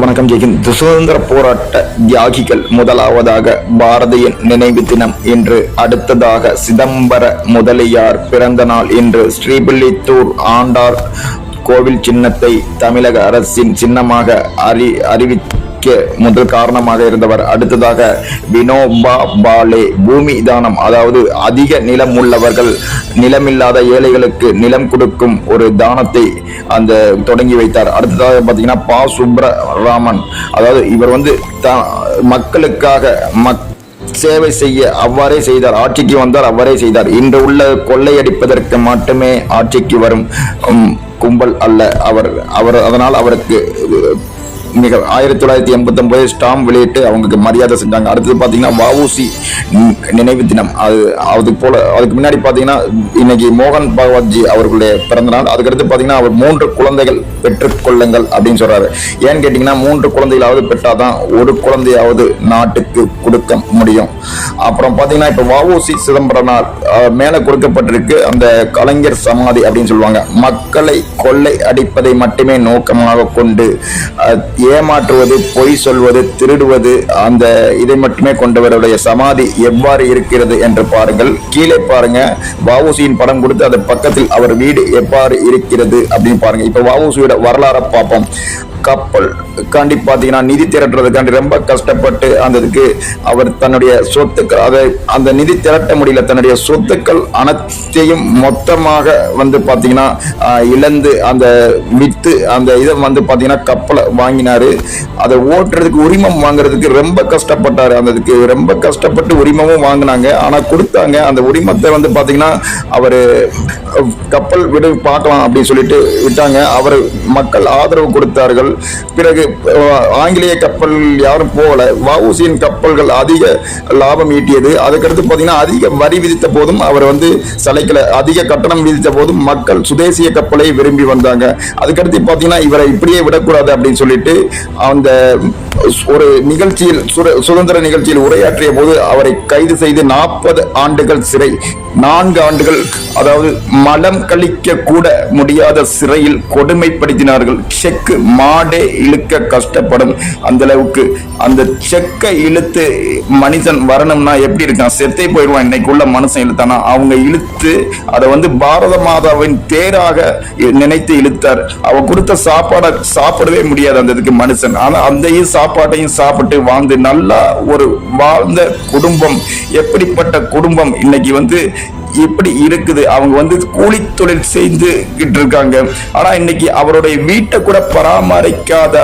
வணக்கம் ஜெயஹிந்த் சுதந்திர போராட்ட தியாகிகள் முதலாவதாக பாரதியின் நினைவு தினம் இன்று. அடுத்ததாக சிதம்பர முதலியார் பிறந்த நாள் இன்று. ஸ்ரீபில்லித்தூர் ஆண்டார் கோவில் சின்னத்தை தமிழக அரசின் சின்னமாக அறி அறிவிக்க முதல் காரணமாக இருந்தவர். அடுத்ததாக வினோபா பாலே. பூமி தானம் அதாவது அதிக நிலம் உள்ளவர்கள் நிலமில்லாத ஏழைகளுக்கு நிலம் கொடுக்கும் ஒரு தானத்தை அந்த தொடங்கி வைத்தார். அடுத்ததாக பார்த்தீங்கன்னா பா சுப்ரராமன் அதாவது இவர் வந்து த- மக்களுக்காக மக் சேவை செய்ய அவ்வாறே செய்தார். ஆட்சிக்கு வந்தார் அவ்வாறே செய்தார். இன்று உள்ள கொள்ளையடிப்பதற்கு மட்டுமே ஆட்சிக்கு வரும் கும்பல் அல்ல. அவர் அவர் அதனால் அவருக்கு மிக ஆயிரத்தி தொள்ளாயிரத்தி எண்பத்தொம்பது ஸ்டாம்ப் ஸ்டாம் வெளியிட்டு அவங்களுக்கு மரியாதை செஞ்சாங்க. அடுத்தது பார்த்தீங்கன்னா வவுசி நினைவு தினம். அது அது போல அதுக்கு முன்னாடி பார்த்தீங்கன்னா இன்னைக்கு மோகன் பகவத்ஜி அவர்களுடைய பிறந்த நாள். அதுக்கடுத்து பார்த்தீங்கன்னா அவர் மூன்று குழந்தைகள் பெற்றுக்கொள்ளுங்கள் அப்படின்னு சொல்றாரு. ஏன்னு கேட்டிங்கன்னா மூன்று குழந்தைகளாவது பெற்றாதான் ஒரு குழந்தையாவது நாட்டுக்கு கொடுக்க முடியும். அப்புறம் பார்த்தீங்கன்னா இப்போ வவுசி சிதம்பரனார் மேலே கொடுக்கப்பட்டிருக்கு. அந்த கலைஞர் சமாதி அப்படின்னு சொல்லுவாங்க. மக்களை கொள்ளை அடிப்பதை மட்டுமே நோக்கமாக கொண்டு ஏமாற்றுவது பொய் சொல்வது திருடுவது அந்த இதை மட்டுமே கொண்டவருடைய சமாதி எவ்வாறு இருக்கிறது என்று பாருங்கள். கீழே பாருங்க. வஉசியின் படம் கொடுத்து அது பக்கத்தில் அவர் வீடு எவ்வாறு இருக்கிறது அப்படின்னு பாருங்க. இப்ப வஉசியோட வரலாறை பார்ப்போம். கப்பல். காண்டி பார்த்தீங்கன்னா நிதி திரட்டுறதுக்காண்டி ரொம்ப கஷ்டப்பட்டு அந்த இதுக்கு அவர் தன்னுடைய சொத்துக்கள் அதை அந்த நிதி திரட்ட முடியல. தன்னுடைய சொத்துக்கள் அனைத்தையும் மொத்தமாக வந்து பார்த்தீங்கன்னா இழந்து அந்த விற்று அந்த இதை வந்து பார்த்தீங்கன்னா கப்பலை வாங்கினாரு. அதை ஓட்டுறதுக்கு உரிமம் வாங்குறதுக்கு ரொம்ப கஷ்டப்பட்டார். அந்த இதுக்கு ரொம்ப கஷ்டப்பட்டு உரிமமும் வாங்கினாங்க. ஆனால் கொடுத்தாங்க. அந்த உரிமத்தை வந்து பார்த்தீங்கன்னா அவர் கப்பல் விடு பார்க்கலாம் அப்படின்னு சொல்லிட்டு விட்டாங்க. அவர் மக்கள் ஆதரவு கொடுத்தார்கள். பிறகு ஆங்கிலேய கப்பல் யாரும் போகல. வவுசியின் கப்பல்கள் அதிக லாபம் ஈட்டியது. அதுக்கடுத்து பார்த்தீங்கன்னா அதிக வரி விதித்த போதும் அவர் வந்து சளைக்கல. அதிக கட்டணம் விதித்த போதும் மக்கள் சுதேசிய கப்பலை விரும்பி வந்தாங்க. அதுக்கடுத்து பார்த்தீங்கன்னா இவரை இப்படியே விடக்கூடாது அப்படின்னு சொல்லிட்டு அந்த ஒரு நிகழ்ச்சியில் சுதந்திர நிகழ்ச்சியில் உரையாற்றிய போது அவரை கைது செய்து நாற்பது ஆண்டுகள் சிறை நான்கு ஆண்டுகள் அதாவது மலம் கழிக்க கூட முடியாத சிறையில் கொடுமைப்படுத்தினார்கள். செக்கு மாடே இழுக்க கஷ்டப்படும் அந்த அளவுக்கு அந்த செக்கை இழுத்து மனிதன் வரணும்னா எப்படி இருக்கான்? செத்தே போயிடுவான். இன்னைக்குள்ள மனுஷன் இழுத்தானா? அவங்க இழுத்து அதை வந்து பாரத மாதாவின் தேராக நினைத்து இழுத்தார். அவ கொடுத்த சாப்பாடை சாப்பிடவே முடியாது அந்த இதுக்கு மனுஷன். ஆனா அந்த சாப்பாட்டையும் சாப்பிட்டு வாழ்ந்து நல்லா ஒரு வாழ்ந்த குடும்பம். எப்படிப்பட்ட குடும்பம் இன்னைக்கு வந்து எப்படி இருக்குது? அவங்க வந்து கூலி தொழில் செய்துகிட்டு இருக்காங்க. ஆனா இன்னைக்கு அவருடைய வீட்டை கூட பராமரிக்காத